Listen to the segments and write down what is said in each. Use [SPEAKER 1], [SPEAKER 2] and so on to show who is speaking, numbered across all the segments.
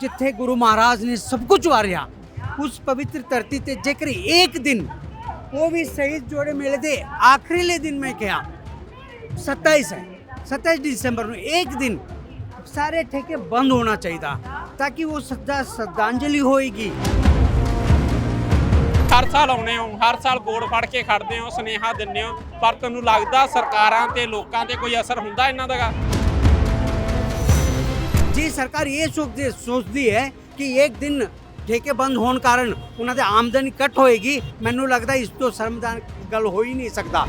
[SPEAKER 1] ਜਿੱਥੇ ਗੁਰੂ ਮਹਾਰਾਜ ਨੇ ਸਭ ਕੁਝ ਵਾਰਿਆ, ਉਸ ਪਵਿੱਤਰ ਧਰਤੀ ਤੇ ਜੇਕਰ ਇੱਕ ਦਿਨ ਉਹ ਵੀ ਸ਼ਹੀਦ ਜੋੜੇ ਮੇਲੇ ਦੇ ਆਖਰੀਲੇ ਦਿਨ ਮੈਂ ਕਿਹਾ 27 ਹੈ 27 ਦਸੰਬਰ ਨੂੰ ਇੱਕ ਦਿਨ ਸਾਰੇ ਠੇਕੇ ਬੰਦ ਹੋਣਾ ਚਾਹੀਦਾ ਤਾਂ ਕਿ ਉਹ ਸੱਦਾ ਸ਼ਰਧਾਂਜਲੀ ਹੋਏਗੀ।
[SPEAKER 2] ਹਰ ਸਾਲ ਆਉਨੇ ਹੋ, ਹਰ ਸਾਲ ਬੋਰਡ ਫੜ ਕੇ ਖੜਦੇ ਹੋ, ਸੁਨੇਹਾ ਦਿੰਦੇ ਹੋ, ਪਰ ਤੁਹਾਨੂੰ ਲੱਗਦਾ ਸਰਕਾਰਾਂ ਤੇ ਲੋਕਾਂ ਤੇ ਕੋਈ ਅਸਰ ਹੁੰਦਾ ਇਹਨਾਂ ਦਾ?
[SPEAKER 1] ਜੀ ਸਰਕਾਰ ਇਹ ਸੋਚਦੀ ਸੋਚਦੀ ਹੈ ਕਿ ਇੱਕ ਦਿਨ ਠੇਕੇ ਬੰਦ ਹੋਣ ਕਾਰਨ ਉਹਨਾਂ ਦੇ ਆਮਦਨੀ ਕੱਟ ਹੋਏਗੀ ਮੈਨੂੰ ਲੱਗਦਾ ਇਸ ਤੋਂ ਸ਼ਰਮਦਾਨ ਗੱਲ ਹੋ ਹੀ ਨਹੀਂ ਸਕਦਾ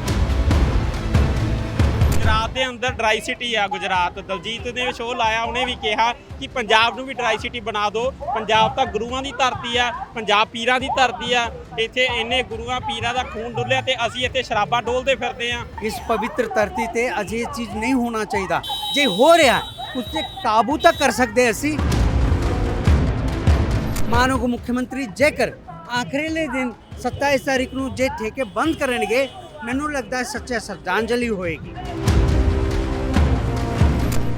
[SPEAKER 2] ਗੁਜਰਾਤ ਦੇ ਅੰਦਰ ਡਰਾਈ ਸਿਟੀ ਆ ਗੁਜਰਾਤ ਦਲਜੀਤ ਨੇ ਸ਼ੋਅ ਲਾਇਆ ਉਹਨੇ ਵੀ ਕਿਹਾ ਕਿ ਪੰਜਾਬ ਨੂੰ ਵੀ ਡਰਾਈ ਸਿਟੀ ਬਣਾ ਦਿਓ ਪੰਜਾਬ ਤਾਂ ਗੁਰੂਆਂ ਦੀ ਧਰਤੀ ਆ ਪੰਜਾਬ ਪੀਰਾਂ ਦੀ ਧਰਤੀ ਆ ਇੱਥੇ ਇੰਨੇ ਗੁਰੂਆਂ ਪੀਰਾਂ ਦਾ ਖੂਨ ਡੁੱਲਿਆ ਤੇ ਅਸੀਂ ਇੱਥੇ ਸ਼ਰਾਬਾਂ ਡੋਲਦੇ ਫਿਰਦੇ ਆ
[SPEAKER 1] ਇਸ ਪਵਿੱਤਰ ਧਰਤੀ ਤੇ ਅਜੇ ਚੀਜ਼ ਨਹੀਂ ਹੋਣਾ ਚਾਹੀਦਾ ਜੇ ਹੋ ਰਿਹਾ ਉਸ ਤੇ ਕਾਬੂ ਤਾਂ ਕਰ ਸਕਦੇ ਅਸੀਂ ਮਾਨਯੋਗ ਮੁੱਖ ਮੰਤਰੀ ਜੇਕਰ ਆਖਰੀਲੇ ਦਿਨ 27 ਤਾਰੀਖ ਨੂੰ ਜੇ ਠੇਕੇ ਬੰਦ ਕਰਨਗੇ ਮੈਨੂੰ ਲੱਗਦਾ ਹੈ ਸੱਚਾ ਸ਼ਰਧਾਂਜਲੀ ਹੋਏਗੀ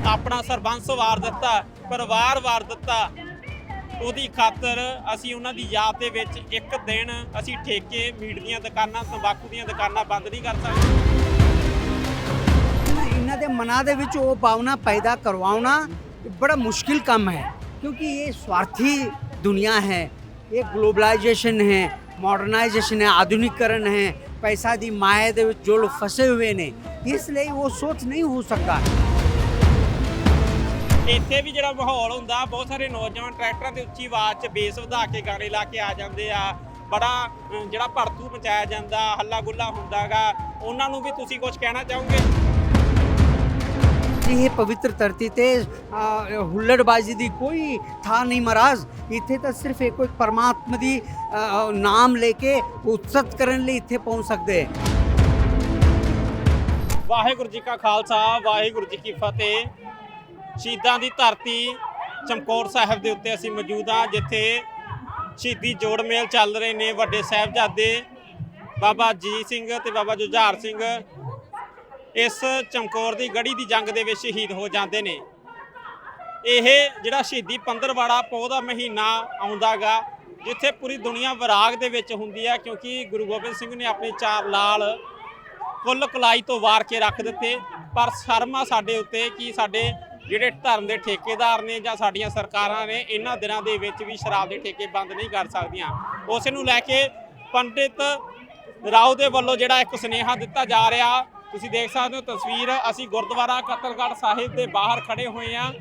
[SPEAKER 2] ਆਪਣਾ ਸਰਬੰਸ ਵਾਰ ਦਿੱਤਾ ਪਰਿਵਾਰ ਵਾਰ ਦਿੱਤਾ ਉਹਦੀ ਖਾਤਰ ਅਸੀਂ ਉਹਨਾਂ ਦੀ ਯਾਦ ਦੇ ਵਿੱਚ ਇੱਕ ਦਿਨ ਅਸੀਂ ਠੇਕੇ ਮੀਟ ਦੀਆਂ ਦੁਕਾਨਾਂ ਤੰਬਾਕੂ ਦੀਆਂ ਦੁਕਾਨਾਂ ਬੰਦ ਨਹੀਂ ਕਰ ਸਕਦੇ
[SPEAKER 1] ਇਹਨਾਂ ਦੇ ਮਨਾਂ ਦੇ ਵਿੱਚ ਉਹ ਭਾਵਨਾ ਪੈਦਾ ਕਰਵਾਉਣਾ ਬੜਾ ਮੁਸ਼ਕਿਲ ਕੰਮ ਹੈ, ਕਿਉਂਕਿ ਇਹ ਸਵਾਰਥੀ ਦੁਨੀਆ ਹੈ, ਇਹ ਗਲੋਬਲਾਈਜੇਸ਼ਨ ਹੈ, ਮਾਡਰਨਾਈਜੇਸ਼ਨ ਹੈ ਆਧੁਨਿਕਰਨ ਹੈ, ਪੈਸਾ ਦੀ ਮਾਇਆ ਦੇ ਵਿੱਚ ਜੋ ਲੋਕ ਫਸੇ ਹੋਏ ਨੇ, ਇਸ ਲਈ ਉਹ ਸੋਚ ਨਹੀਂ ਹੋ ਸਕਦਾ।
[SPEAKER 2] ਇੱਥੇ ਵੀ ਜਿਹੜਾ ਮਾਹੌਲ ਹੁੰਦਾ, ਬਹੁਤ ਸਾਰੇ ਨੌਜਵਾਨ ਟਰੈਕਟਰਾਂ ਦੇ ਉੱਚੀ ਆਵਾਜ਼ 'ਚ ਬੇਸ ਵਧਾ ਕੇ ਗਾਣੇ ਲਾ ਕੇ ਆ ਜਾਂਦੇ ਆ। ਬੜਾ ਜਿਹੜਾ ਭੜਤੂ ਮਚਾਇਆ ਜਾਂਦਾ, ਹੱਲਾ ਗੁੱਲਾ ਹੁੰਦਾਗਾ, ਉਹਨਾਂ ਨੂੰ ਵੀ ਤੁਸੀਂ ਕੁਝ ਕਹਿਣਾ ਚਾਹੋਗੇ?
[SPEAKER 1] ਜੀ ਇਹ ਪਵਿੱਤਰ ਧਰਤੀ ਤੇ ਹੁੱਲੜਬਾਜ਼ੀ ਦੀ ਕੋਈ ਥਾਂ ਨਹੀਂ ਮਹਾਰਾਜ। ਇੱਥੇ ਤਾਂ ਸਿਰਫ ਇੱਕੋ ਇੱਕ ਪਰਮਾਤਮਾ ਦੀ ਨਾਮ ਲੈ ਕੇ ਉਤਸਤ ਕਰਨ ਲਈ ਇੱਥੇ ਪਹੁੰਚ ਸਕਦੇ ਹੈ।
[SPEAKER 2] ਵਾਹਿਗੁਰੂ ਜੀ ਕਾ ਖਾਲਸਾ, ਵਾਹਿਗੁਰੂ ਜੀ ਕੀ ਫਤਿਹ। ਸ਼ਹੀਦਾਂ ਦੀ ਧਰਤੀ ਚਮਕੌਰ ਸਾਹਿਬ ਦੇ ਉੱਤੇ ਅਸੀਂ ਮੌਜੂਦ ਹਾਂ, ਜਿੱਥੇ ਸ਼ਹੀਦੀ ਜੋੜ ਮੇਲ ਚੱਲ ਰਹੇ ਨੇ ਵੱਡੇ ਸਾਹਿਬਜ਼ਾਦੇ, ਬਾਬਾ ਜੀ ਸਿੰਘ ਤੇ ਬਾਬਾ ਜੁਝਾਰ ਸਿੰਘ। ਇਸ ਚਮਕੌਰ ਦੀ ਗੜੀ ਦੀ ਜੰਗ ਦੇ ਵਿੱਚ ਸ਼ਹੀਦ ਹੋ ਜਾਂਦੇ ਨੇ। ਇਹ ਜਿਹੜਾ ਸ਼ਹੀਦੀ ਪੰਦਰਵਾੜਾ ਪੋਹ ਦਾ ਮਹੀਨਾ ਆਉਂਦਾਗਾ, ਜਿੱਥੇ ਪੂਰੀ ਦੁਨੀਆ ਵਿਰਾਗ ਦੇ ਵਿੱਚ ਹੁੰਦੀ ਹੈ ਕਿਉਂਕਿ ਗੁਰੂ ਗੋਬਿੰਦ ਸਿੰਘ ਨੇ ਆਪਣੇ ਚਾਰ ਲਾਲ ਕੁੱਲ ਕਲਾਈ ਤੋਂ ਵਾਰ ਕੇ ਰੱਖ ਦਿੱਤੇ। ਪਰ ਸ਼ਰਮ ਆ ਸਾਡੇ ਉੱਤੇ ਕਿ ਸਾਡੇ ਜਿਹੜੇ ਧਰਮ ਦੇ ਠੇਕੇਦਾਰ ਨੇ ਜਾਂ ਸਾਡੀਆਂ ਸਰਕਾਰਾਂ ਨੇ, ਇਹਨਾਂ ਦਿਨਾਂ ਦੇ ਵਿੱਚ ਵੀ ਸ਼ਰਾਬ ਦੇ ਠੇਕੇ ਬੰਦ ਨਹੀਂ ਕਰ ਸਕਦੀਆਂ। ਉਸ ਨੂੰ ਲੈ ਕੇ ਪੰਡਿਤ ਰਾਓ ਦੇ ਵੱਲੋਂ ਜਿਹੜਾ ਇੱਕ ਸੁਨੇਹਾ ਦਿੱਤਾ ਜਾ ਰਿਹਾ ਤੁਸੀਂ ਦੇਖ ਸਕਦੇ ਹੋ ਤਸਵੀਰ, ਅਸੀਂ ਗੁਰਦੁਆਰਾ ਕਤਲਗੜ੍ਹ ਸਾਹਿਬ ਦੇ ਬਾਹਰ ਖੜੇ ਹੋਏ ਹਾਂ।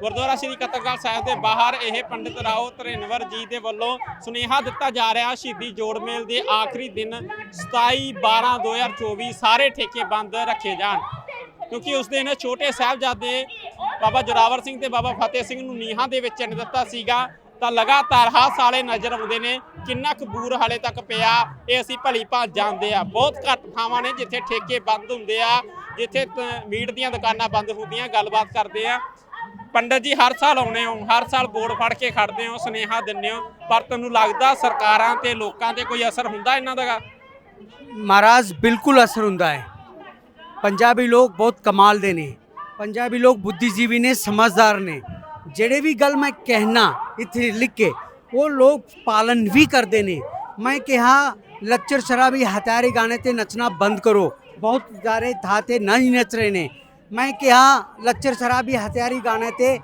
[SPEAKER 2] ਗੁਰਦੁਆਰਾ ਸ੍ਰੀ ਕਤਲਗੜ੍ਹ ਸਾਹਿਬ ਦੇ ਬਾਹਰ ਇਹ ਪੰਡਿਤ ਰਾਓ ਧਰਿੰਵਰ ਜੀ ਦੇ ਵੱਲੋਂ ਸੁਨੇਹਾ ਦਿੱਤਾ ਜਾ ਰਿਹਾ ਸ਼ਹੀਦੀ ਜੋੜ ਮੇਲ ਦੇ ਆਖਰੀ ਦਿਨ 27 12 2024 ਸਾਰੇ ਠੇਕੇ ਬੰਦ ਰੱਖੇ ਜਾਣ। ਕਿਉਂਕਿ ਉਸ ਦਿਨ ਛੋਟੇ ਸਾਹਿਬਜ਼ਾਦੇ ਬਾਬਾ ਜੋਰਾਵਰ ਸਿੰਘ ਤੇ ਬਾਬਾ ਫਤਿਹ ਸਿੰਘ ਨੂੰ ਨੀਹਾਂ ਦੇ ਵਿੱਚ ਚਿਣ ਦਿੱਤਾ ਸੀਗਾ। ਤਾਂ ਲਗਾਤਾਰ ਹਰ ਸਾਲੇ ਨਜ਼ਰ ਆਉਂਦੇ ਨੇ, ਕਿੰਨਾ ਕਬੂਰ ਹਾਲੇ ਤੱਕ ਪਿਆ, ਇਹ ਅਸੀਂ ਭਲੀ ਭਾਂਤ ਜਾਣਦੇ ਆ। ਬਹੁਤ ਘੱਟ ਥਾਵਾਂ ਨੇ ਜਿੱਥੇ ਠੇਕੇ ਬੰਦ ਹੁੰਦੇ ਆ, ਜਿੱਥੇ ਤ- ਮੀਟ ਦੀਆਂ ਦੁਕਾਨਾਂ ਬੰਦ ਹੁੰਦੀਆਂ, ਗੱਲਬਾਤ ਕਰਦੇ ਆ। ਪੰਡਤ ਜੀ, ਹਰ ਸਾਲ ਆਉਨੇ ਹੋ, ਹਰ ਸਾਲ ਬੋਰਡ ਫੜ ਕੇ ਖੜਦੇ ਹੋ, ਸੁਨੇਹਾ ਦਿੰਦੇ ਹੋ, ਪਰ ਤੁਹਾਨੂੰ ਲੱਗਦਾ ਸਰਕਾਰਾਂ ਤੇ ਲੋਕਾਂ ਤੇ ਕੋਈ ਅਸਰ ਹੁੰਦਾ ਇਹਨਾਂ ਦਾ?
[SPEAKER 1] ਮਹਾਰਾਜ, ਬਿਲਕੁਲ ਅਸਰ ਹੁੰਦਾ ਹੈ। ਪੰਜਾਬੀ ਲੋਕ ਬਹੁਤ ਕਮਾਲ ਦੇ ਨੇ। ਪੰਜਾਬੀ ਲੋਕ ਬੁੱਧੀਜੀਵੀ ਨੇ, ਸਮਝਦਾਰ ਨੇ। ਜਿਹੜੇ ਵੀ ਗੱਲ ਮੈਂ ਕਹਿਣਾ ਇੱਥੇ ਲਿਖ ਕੇ, ਉਹ ਲੋਕ ਪਾਲਨ ਵੀ ਕਰਦੇ ਨੇ। ਮੈਂ ਕਿਹਾ, ਲੱਚਰ ਸ਼ਰਾਬੀ ਹਥਿਆਰੀ ਗਾਣੇ ਤੇ ਨੱਚਣਾ ਬੰਦ ਕਰੋ। ਬਹੁਤ ਸਾਰੇ ਥਾਂ ਤੇ ਨਹੀਂ ਨੱਚ ਰਹੇ ਨੇ। ਮੈਂ ਕਿਹਾ, ਲੱਚਰ ਸ਼ਰਾਬੀ ਹਥਿਆਰੀ ਗਾਣੇ ਤੇ,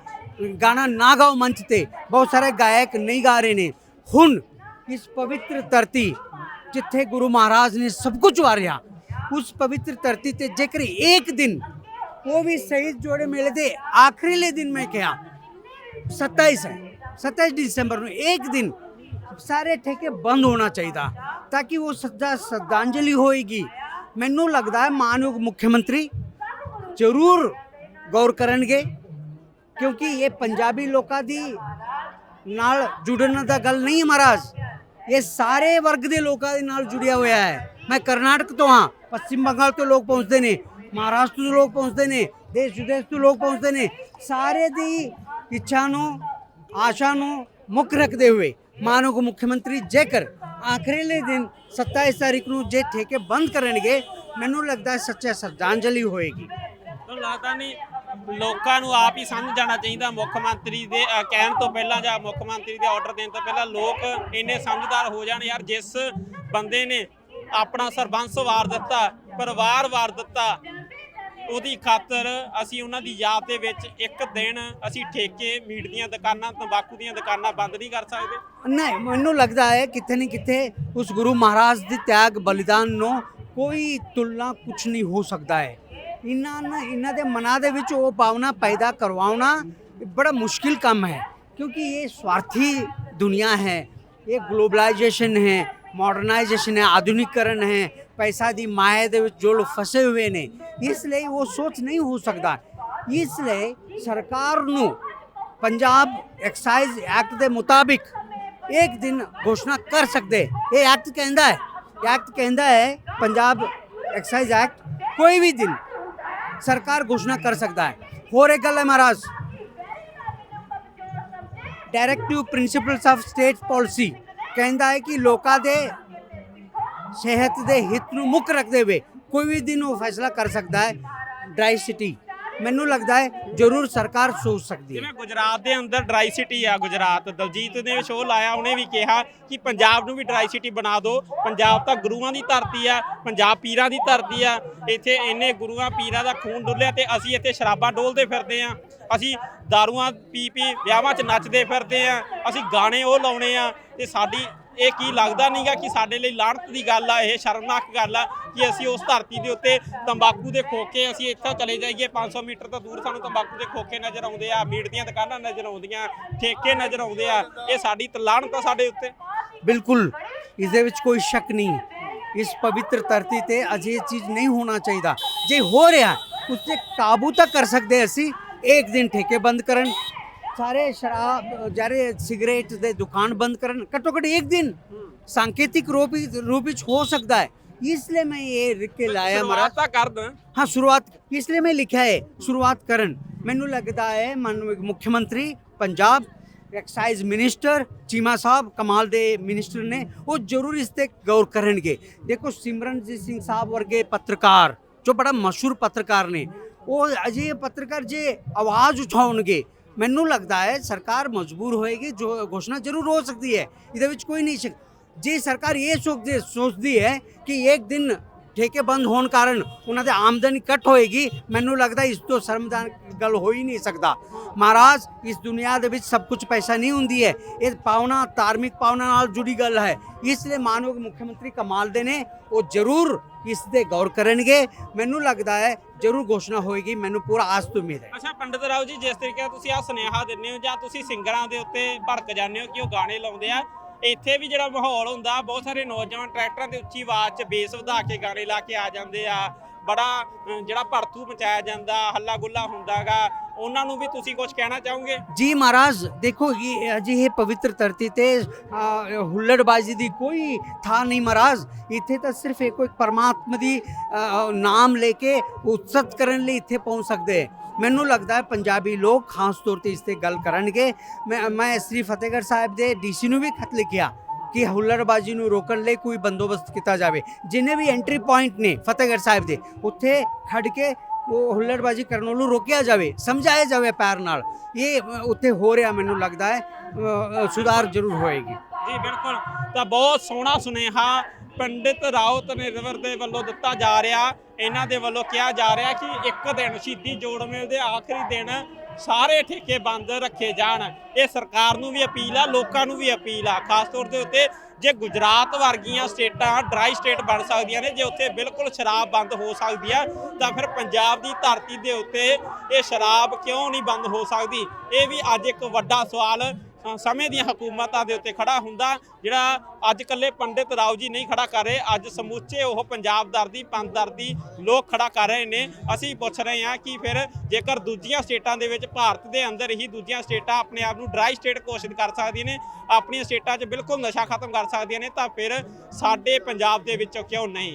[SPEAKER 1] ਗਾਣਾ ਨਾ ਗਾਓ ਮੰਚ ਤੇ। ਬਹੁਤ ਸਾਰੇ ਗਾਇਕ ਨਹੀਂ ਗਾ ਰਹੇ ਨੇ। ਹੁਣ ਇਸ ਪਵਿੱਤਰ ਧਰਤੀ ਜਿੱਥੇ ਗੁਰੂ ਮਹਾਰਾਜ ਨੇ ਸਭ ਕੁਝ ਵਾਰਿਆ, ਉਸ ਪਵਿੱਤਰ ਧਰਤੀ ਤੇ ਜੇਕਰ ਇੱਕ ਦਿਨ ਉਹ ਵੀ ਸ਼ਹੀਦ ਜੋੜੇ ਮੇਲੇ ਦੇ ਆਖਰੀਲੇ ਦਿਨ ਮੈਂ ਕਿਹਾ 27 ਹੈ 27 ਦਸੰਬਰ ਨੂੰ ਇੱਕ ਦਿਨ ਸਾਰੇ ਠੇਕੇ ਬੰਦ ਹੋਣਾ ਚਾਹੀਦਾ ਤਾਂ ਕਿ ਉਹ ਸਦਾ ਸ਼ਰਧਾਂਜਲੀ ਹੋਏਗੀ ਮੈਨੂੰ ਲੱਗਦਾ ਹੈ ਮਾਨਯੋਗ ਮੁੱਖ ਮੰਤਰੀ ਜ਼ਰੂਰ ਗੌਰ ਕਰਨਗੇ ਕਿਉਂਕਿ ਇਹ ਪੰਜਾਬੀ ਲੋਕਾਂ ਦੀ ਨਾਲ ਜੁੜਨ ਦਾ ਗੱਲ ਨਹੀਂ ਮਹਾਰਾਜ ਇਹ ਸਾਰੇ ਵਰਗ ਦੇ ਲੋਕਾਂ ਦੇ ਨਾਲ ਜੁੜਿਆ ਹੋਇਆ ਹੈ ਮੈਂ ਕਰਨਾਟਕ ਤੋਂ ਹਾਂ ਪੱਛਮ ਬੰਗਾਲ ਤੋਂ ਲੋਕ ਪਹੁੰਚਦੇ ਨੇ ਮਹਾਰਾਸ਼ਟਰ ਤੋਂ ਲੋਕ ਪਹੁੰਚਦੇ ਨੇ ਦੇਸ਼ ਵਿਦੇਸ਼ ਤੋਂ ਲੋਕ ਪਹੁੰਚਦੇ ਨੇ ਸਾਰੇ ਦੀ ਇੱਛਾ ਨੂੰ, ਆਸ਼ਾ ਨੂੰ ਮੁੱਖ ਰੱਖਦੇ ਹੋਏ ਮਾਨਯੋਗ ਮੁੱਖ ਮੰਤਰੀ ਜੇਕਰ ਆਖਰੀਲੇ ਦਿਨ 27 ਤਾਰੀਖ ਨੂੰ ਜੇ ਠੇਕੇ ਬੰਦ ਕਰਨਗੇ, ਮੈਨੂੰ ਲੱਗਦਾ ਸੱਚੇ ਸੱਚਾ ਸ਼ਰਧਾਂਜਲੀ ਹੋਏਗੀ।
[SPEAKER 2] ਤੁਹਾਨੂੰ ਲੱਗਦਾ ਨਹੀਂ ਲੋਕਾਂ ਨੂੰ ਆਪ ਹੀ ਸਮਝ ਜਾਣਾ ਚਾਹੀਦਾ ਮੁੱਖ ਮੰਤਰੀ ਦੇ ਕਹਿਣ ਤੋਂ ਪਹਿਲਾਂ ਜਾਂ ਮੁੱਖ ਮੰਤਰੀ ਦੇ ਆਰਡਰ ਦੇਣ ਤੋਂ ਪਹਿਲਾਂ ਲੋਕ ਇੰਨੇ ਸਮਝਦਾਰ ਹੋ ਜਾਣ ਯਾਰ, ਜਿਸ ਬੰਦੇ ਨੇ ਆਪਣਾ ਸਰਬੰਸ ਵਾਰ ਦਿੱਤਾ, ਪਰਿਵਾਰ ਵਾਰ ਦਿੱਤਾ ਉਹਦੀ ਖਾਤਰ ਅਸੀਂ ਉਹਨਾਂ ਦੀ ਯਾਦ ਦੇ ਵਿੱਚ ਇੱਕ ਦਿਨ ਅਸੀਂ ਠੇਕੇ, ਮੀਟ ਦੀਆਂ ਦੁਕਾਨਾਂ, ਤੰਬਾਕੂ ਦੀਆਂ ਦੁਕਾਨਾਂ ਬੰਦ ਨਹੀਂ ਕਰ ਸਕਦੇ।
[SPEAKER 1] ਨਹੀਂ, ਮੈਨੂੰ ਲੱਗਦਾ ਹੈ ਕਿਤੇ ਨਾ ਕਿਤੇ ਉਸ ਗੁਰੂ ਮਹਾਰਾਜ ਦੇ ਤਿਆਗ ਬਲੀਦਾਨ ਨੂੰ ਕੋਈ ਤੁਲਨਾ ਕੁਝ ਨਹੀਂ ਹੋ ਸਕਦਾ ਹੈ। ਇਹਨਾਂ ਨਾ, ਇਹਨਾਂ ਦੇ ਮਨਾਂ ਦੇ ਵਿੱਚ ਉਹ ਭਾਵਨਾ ਪੈਦਾ ਕਰਵਾਉਣਾ ਬੜਾ ਮੁਸ਼ਕਿਲ ਕੰਮ ਹੈ, ਕਿਉਂਕਿ ਇਹ ਸਵਾਰਥੀ ਦੁਨੀਆ ਹੈ, ਇਹ ਗਲੋਬਲਾਈਜੇਸ਼ਨ ਹੈ ਮਾਡਰਨਾਈਜੇਸ਼ਨ ਹੈ ਆਧੁਨਿਕਰਨ ਹੈ ਪੈਸਾ ਦੀ ਮਾਇਆ ਦੇ ਵਿੱਚ ਜੋ ਲੋਕ ਫਸੇ ਹੋਏ ਨੇ ਇਸ ਲਈ ਉਹ ਸੋਚ ਨਹੀਂ ਹੋ ਸਕਦਾ ਇਸ ਲਈ ਸਰਕਾਰ ਨੂੰ ਪੰਜਾਬ ਐਕਸਾਈਜ਼ ਐਕਟ ਦੇ ਮੁਤਾਬਿਕ ਇੱਕ ਦਿਨ ਘੋਸ਼ਣਾ ਕਰ ਸਕਦੇ ਇਹ ਐਕਟ ਕਹਿੰਦਾ ਹੈ ਐਕਟ ਕਹਿੰਦਾ ਹੈ ਪੰਜਾਬ ਐਕਸਾਈਜ਼ ਐਕਟ ਕੋਈ ਵੀ ਦਿਨ ਸਰਕਾਰ ਘੋਸ਼ਣਾ ਕਰ ਸਕਦਾ ਹੈ ਹੋਰ ਇੱਕ ਗੱਲ ਹੈ Maharaj directive principles of state policy ਕਹਿੰਦਾ ਹੈ ਕਿ ਲੋਕਾਂ ਦੇ ਸਿਹਤ ਦੇ ਹਿੱਤ ਨੂੰ ਮੁੱਖ ਰੱਖਦੇ ਹੋਏ ਕੋਈ ਵੀ ਦਿਨ ਉਹ ਫੈਸਲਾ ਕਰ ਸਕਦਾ ਹੈ। ਡਰਾਈ ਸਿਟੀ ਮੈਨੂੰ ਲੱਗਦਾ ਹੈ ਜ਼ਰੂਰ ਸਰਕਾਰ ਸੋਚ ਸਕਦੀ ਹੈ।
[SPEAKER 2] ਜਿਵੇਂ ਗੁਜਰਾਤ ਦੇ ਅੰਦਰ ਡਰਾਈ ਸਿਟੀ ਆ, ਗੁਜਰਾਤ। ਦਲਜੀਤ ਨੇ ਸ਼ੋਅ ਲਾਇਆ, ਉਹਨੇ ਵੀ ਕਿਹਾ ਕਿ ਪੰਜਾਬ ਨੂੰ ਵੀ ਡਰਾਈ ਸਿਟੀ ਬਣਾ ਦਿਓ। ਪੰਜਾਬ ਤਾਂ ਗੁਰੂਆਂ ਦੀ ਧਰਤੀ ਆ, ਪੰਜਾਬ ਪੀਰਾਂ ਦੀ ਧਰਤੀ ਆ। ਇੱਥੇ ਇੰਨੇ ਗੁਰੂਆਂ, ਪੀਰਾਂ ਦਾ ਖੂਨ ਡੁੱਲਿਆ ਤੇ ਅਸੀਂ ਇੱਥੇ ਸ਼ਰਾਬਾਂ ਡੋਲਦੇ ਫਿਰਦੇ ਆ। ਅਸੀਂ ਦਾਰੂਆਂ ਪੀ ਪੀ ਵਿਆਹਾਂ 'ਚ ਨੱਚਦੇ ਫਿਰਦੇ ਆ। ਅਸੀਂ ਗਾਣੇ ਉਹ ਲਾਉਣੇ ਆ। ਤੇ ਸਾਡੀ ਇਹ ਕੀ ਲੱਗਦਾ ਨਹੀਂਗਾ ਕਿ ਸਾਡੇ ਲਈ ਲਾਹਨਤ ਦੀ ਗੱਲ ਆ, ਇਹ ਸ਼ਰਮਨਾਕ ਗੱਲ ਆ ਕਿ ਅਸੀਂ ਉਸ ਧਰਤੀ ਦੇ ਉੱਤੇ ਤੰਬਾਕੂ ਦੇ ਖੋਕੇ ਅਸੀਂ ਇੱਥੋਂ ਚਲੇ ਜਾਈਏ। 500 ਮੀਟਰ ਤੋਂ ਦੂਰ ਸਾਨੂੰ ਤੰਬਾਕੂ ਦੇ ਖੋਕੇ ਨਜ਼ਰ ਆਉਂਦੇ ਆ, ਮੀਟ ਦੀਆਂ ਦੁਕਾਨਾਂ ਨਜ਼ਰ ਆਉਂਦੀਆਂ, ਠੇਕੇ ਨਜ਼ਰ ਆਉਂਦੇ ਆ। ਇਹ ਸਾਡੀ ਤਾਂ, ਲਾਹਨਤ ਆ ਸਾਡੇ ਉੱਤੇ।
[SPEAKER 1] ਬਿਲਕੁਲ ਇਸ ਦੇ ਵਿੱਚ ਕੋਈ ਸ਼ੱਕ ਨਹੀਂ ਇਸ ਪਵਿੱਤਰ ਧਰਤੀ ਤੇ ਅਜੇ ਚੀਜ਼ ਨਹੀਂ ਹੋਣਾ ਚਾਹੀਦਾ। ਜੇ ਹੋ ਰਿਹਾ ਉਸ ਤੇ ਕਾਬੂ ਤਾਂ ਕਰ ਸਕਦੇ ਅਸੀਂ। ਇੱਕ ਦਿਨ ਠੇਕੇ ਬੰਦ ਕਰਨ ਸਾਰੇ ਸ਼ਰਾਬ ਜਾਰੇ ਸਿਗਰਟ ਦੇ ਦੁਕਾਨ ਬੰਦ ਕਰਨ ਘੱਟੋ ਘੱਟ ਇੱਕ ਦਿਨ सांकेतिक रूप रूप ਵਿੱਚ ਹੋ ਸਕਦਾ ਹੈ ਇਸ ਲਈ ਮੈਂ ਇਹ ਲਿਖ ਕੇ ਲਾਇਆ ਮਹਾਰਾਜ
[SPEAKER 2] ਸ਼ੁਰੂਆਤ ਤਾਂ ਕਰ ਦਾਂ
[SPEAKER 1] हाँ शुरुआत इसलिए मैं लिखा है शुरुआत करन ਮੈਨੂੰ ਲੱਗਦਾ ਹੈ ਮਾਨਯੋਗ ਮੁੱਖ ਮੰਤਰੀ ਪੰਜਾਬ ਐਕਸਾਈਜ਼ ਮਿਨਿਸਟਰ ਚੀਮਾ ਸਾਹਿਬ ਕਮਾਲ ਦੇ ਮਿਨਿਸਟਰ ਨੇ ਉਹ ਜ਼ਰੂਰ ਇਸ ਤੇ ਗੌਰ ਕਰਨਗੇ ਦੇਖੋ ਸਿਮਰਨਜੀਤ ਸਿੰਘ ਸਾਹਿਬ ਵਰਗੇ ਪੱਤਰਕਾਰ ਜੋ ਬੜਾ ਮਸ਼ਹੂਰ ਪੱਤਰਕਾਰ ਨੇ ਉਹ ਅਜੇ ਪੱਤਰਕਾਰ ਜੇ ਆਵਾਜ਼ ਉਠਾਉਣਗੇ ਮੈਨੂੰ ਲੱਗਦਾ ਹੈ ਸਰਕਾਰ ਮਜਬੂਰ ਹੋਏਗੀ, ਜੋ ਘੋਸ਼ਣਾ ਜ਼ਰੂਰ ਹੋ ਸਕਦੀ ਹੈ। ਇਹਦੇ ਵਿੱਚ ਕੋਈ ਨਹੀਂ ਸ਼ੱਕ ਜੇ ਸਰਕਾਰ ਇਹ ਸੋਚਦੀ ਸੋਚਦੀ ਹੈ ਕਿ ਇੱਕ ਦਿਨ ਠੇਕੇ ਬੰਦ ਹੋਣ ਕਾਰਨ ਉਹਨਾਂ ਦੇ ਆਮਦਨ ਕੱਟ ਹੋਏਗੀ। ਮੈਨੂੰ ਲੱਗਦਾ ਇਸ ਤੋਂ ਸ਼ਰਮਦਾਨ ਗੱਲ ਹੋ ਹੀ ਨਹੀਂ ਸਕਦਾ। ਮਹਾਰਾਜ, ਇਸ ਦੁਨੀਆ ਦੇ ਵਿੱਚ ਸਭ ਕੁਝ ਪੈਸਾ ਨਹੀਂ ਹੁੰਦੀ ਹੈ। ਇਹ ਪਾਵਨਾ ਧਾਰਮਿਕ ਪਾਵਨਾ ਨਾਲ ਜੁੜੀ ਗੱਲ ਹੈ। ਇਸ ਲਈ ਮਾਨਯੋਗ ਮੁੱਖ ਮੰਤਰੀ ਕਮਾਲ ਦੇ ਨੇ, ਉਹ ਜ਼ਰੂਰ ਇਸ ਤੇ ਗੌਰ ਕਰਨਗੇ। ਮੈਨੂੰ ਲੱਗਦਾ ਹੈ, ਜ਼ਰੂਰ ਘੋਸ਼ਣਾ ਹੋਏਗੀ। ਮੈਨੂੰ ਪੂਰਾ ਆਸ ਤੋਂ ਉਮੀਦ ਹੈ।
[SPEAKER 2] ਅੱਛਾ, ਪੰਡਤ ਰਾਓ ਜੀ, ਜਿਸ ਤਰੀਕੇ ਨਾਲ ਤੁਸੀਂ ਆ ਸੁਨੇਹਾ ਦਿੰਦੇ ਹੋ ਜਾਂ ਤੁਸੀਂ ਸਿੰਗਰਾਂ ਦੇ ਉੱਤੇ ਭੜਕ ਜਾਂਦੇ ਹੋ ਕਿ ਉਹ ਗਾਣੇ ਲਾਉਂਦੇ ਆ ਇੱਥੇ ਵੀ ਜਿਹੜਾ ਮਾਹੌਲ ਹੁੰਦਾ, ਬਹੁਤ ਸਾਰੇ ਨੌਜਵਾਨ ਟਰੈਕਟਰਾਂ 'ਤੇ ਉੱਚੀ ਆਵਾਜ਼ 'ਚ ਬੇਸ ਵਧਾ ਕੇ ਗਾਣੇ ਲਾ ਕੇ ਆ ਜਾਂਦੇ ਆ। ਬੜਾ ਜਿਹੜਾ ਭੜਥੂ ਮਚਾਇਆ ਜਾਂਦਾ, ਹੱਲਾ ਗੁੱਲਾ ਹੁੰਦਾਗਾ। ਉਹਨਾਂ ਨੂੰ ਵੀ ਤੁਸੀਂ ਕੁਝ ਕਹਿਣਾ ਚਾਹੋਗੇ?
[SPEAKER 1] ਜੀ ਮਹਾਰਾਜ, ਦੇਖੋ ਇਹ ਅਜਿਹੇ ਪਵਿੱਤਰ ਧਰਤੀ ਤੇ ਹੁੱਲੜਬਾਜ਼ੀ ਦੀ ਕੋਈ ਥਾਂ ਨਹੀਂ ਮਹਾਰਾਜ। ਇੱਥੇ ਤਾਂ ਸਿਰਫ ਇੱਕੋ ਇੱਕ ਪਰਮਾਤਮਾ ਦੀ ਨਾਮ ਲੈ ਕੇ ਉਤਸਤ ਕਰਨ ਲਈ ਇੱਥੇ ਪਹੁੰਚ ਸਕਦੇ ਹੈ। ਮੈਨੂੰ ਲੱਗਦਾ ਹੈ ਪੰਜਾਬੀ ਲੋਕ ਖਾਸ ਤੌਰ ਤੇ ਇਸ ਤੇ ਗੱਲ ਕਰਨਗੇ। ਮੈਂ ਮੈਂ ਸ੍ਰੀ ਫਤਿਹਗੜ੍ਹ ਸਾਹਿਬ ਦੇ ਡੀਸੀ ਨੂੰ ਵੀ ਖਤ ਲਿਖਿਆ ਕਿ ਹੁੱਲੜਬਾਜ਼ੀ ਨੂੰ ਰੋਕਣ ਲਈ ਕੋਈ ਬੰਦੋਬਸਤ ਕੀਤਾ ਜਾਵੇ। ਜਿੰਨੇ ਵੀ ਐਂਟਰੀ ਪੁਆਇੰਟ ਨੇ ਫਤਿਹਗੜ੍ਹ ਸਾਹਿਬ ਦੇ, ਉੱਥੇ ਖੜ ਕੇ ਉਹ ਹੁੱਲੜਬਾਜ਼ੀ ਕਰਨ ਨੂੰ ਰੋਕਿਆ ਜਾਵੇ, ਸਮਝਾਇਆ ਜਾਵੇ ਪੈਰ ਨਾਲ। ਇਹ ਉੱਥੇ ਹੋ ਰਿਹਾ ਮੈਨੂੰ ਲੱਗਦਾ ਹੈ ਸੁਧਾਰ ਜ਼ਰੂਰ ਹੋਏਗੀ।
[SPEAKER 2] ਜੀ, ਬਿਲਕੁਲ। ਤਾਂ ਬਹੁਤ ਸੋਹਣਾ ਸੁਨੇਹਾ ਪੰਡਿਤ ਰਾਉਤ ਨਿਰਵਰ ਦੇ ਵੱਲੋਂ ਦਿੱਤਾ ਜਾ ਰਿਹਾ। ਇਹਨਾਂ ਦੇ ਵੱਲੋਂ ਕਿਹਾ ਜਾ ਰਿਹਾ ਕਿ ਇੱਕ ਦਿਨ ਸ਼ਹੀਦੀ ਜੋੜ ਮੇਲ ਦੇ ਆਖਰੀ ਦਿਨ ਸਾਰੇ ਠੇਕੇ ਬੰਦ ਰੱਖੇ ਜਾਣ। ਇਹ ਸਰਕਾਰ ਨੂੰ ਵੀ ਅਪੀਲ ਆ, ਲੋਕਾਂ ਨੂੰ ਵੀ ਅਪੀਲ ਆ। ਖਾਸ ਤੌਰ ਦੇ ਉੱਤੇ ਜੇ ਗੁਜਰਾਤ ਵਰਗੀਆਂ ਸਟੇਟਾਂ, ਡਰਾਈ ਸਟੇਟ ਬਣ ਸਕਦੀਆਂ ਨੇ, ਜੇ ਉੱਥੇ ਬਿਲਕੁਲ ਸ਼ਰਾਬ ਬੰਦ ਹੋ ਸਕਦੀ ਆ ਤਾਂ ਫਿਰ ਪੰਜਾਬ ਦੀ ਧਰਤੀ ਦੇ ਉੱਤੇ ਇਹ ਸ਼ਰਾਬ ਕਿਉਂ ਨਹੀਂ ਬੰਦ ਹੋ ਸਕਦੀ? ਇਹ ਵੀ ਅੱਜ ਇੱਕ ਵੱਡਾ ਸਵਾਲ ਸਮੇਂ ਦੀਆਂ ਹਕੂਮਤਾਂ ਦੇ ਉੱਤੇ ਖੜਾ ਹੁੰਦਾ, ਜਿਹੜਾ ਅੱਜ ਕੱਲੇ ਪੰਡਿਤ ਰਾਓ ਜੀ ਨਹੀਂ ਖੜਾ ਕਰ ਰਹੇ, ਅੱਜ ਸਮੁੱਚੇ ਉਹ ਪੰਜਾਬ ਦਰਦੀ ਪੰਥ ਦਰਦੀ ਲੋਕ ਖੜਾ ਕਰ ਰਹੇ ਨੇ। ਅਸੀਂ ਪੁੱਛ ਰਹੇ ਹਾਂ ਕਿ ਫਿਰ ਜੇਕਰ ਦੂਜੀਆਂ ਸਟੇਟਾਂ ਦੇ ਵਿੱਚ ਭਾਰਤ ਦੇ ਅੰਦਰ ਹੀ ਦੂਜੀਆਂ ਸਟੇਟਾਂ ਆਪਣੇ ਆਪ ਨੂੰ ਡਰਾਈ ਸਟੇਟ ਘੋਸ਼ਿਤ ਕਰ ਸਕਦੀਆਂ ਨੇ, ਆਪਣੀਆਂ ਸਟੇਟਾਂ 'ਚ ਬਿਲਕੁਲ ਨਸ਼ਾ ਖਤਮ ਕਰ ਸਕਦੀਆਂ ਨੇ, ਤਾਂ ਫਿਰ ਸਾਡੇ ਪੰਜਾਬ ਦੇ ਵਿੱਚੋਂ ਕਿਉਂ ਨਹੀਂ?